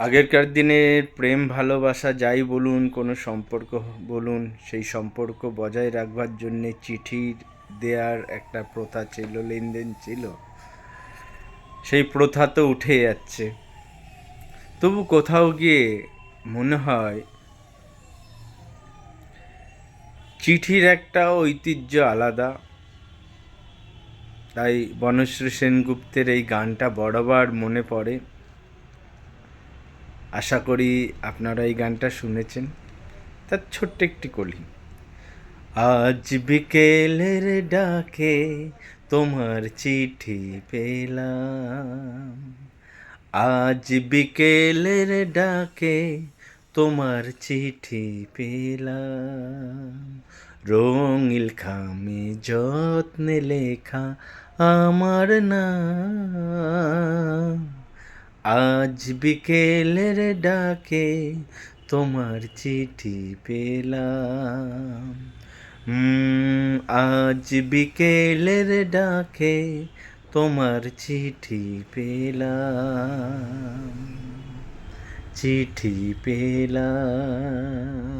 আগেরকার দিনের প্রেম, ভালোবাসা যাই বলুন, কোনো সম্পর্ক বলুন, সেই সম্পর্ক বজায় রাখবার জন্যে চিঠি দেওয়ার একটা প্রথা ছিল, লেনদেন ছিল। সেই প্রথা তো উঠে যাচ্ছে। তবু কোথাও গিয়ে মনে হয়, চিঠির একটা ঐতিহ্য আলাদা। তাই বনশ্রী সেনগুপ্তের এই গানটা বড়বার মনে পড়ে। আশা করি আপনারা এই গানটা শুনেছেন। তার ছোট্ট একটি কলি। আজ বিকেলের ডাকে তোমার চিঠি পেলাম। আজ বিকেলের ডাকে তোমার চিঠি পেলাম। রঙিল খামে যত্নে লেখা আমার নাম। আজ বিকেলের ডাকে তোমার চিঠি পেলাম। আজ বিকেলের ডাকে তোমার চিঠি পেলাম। চিঠি পেলাম।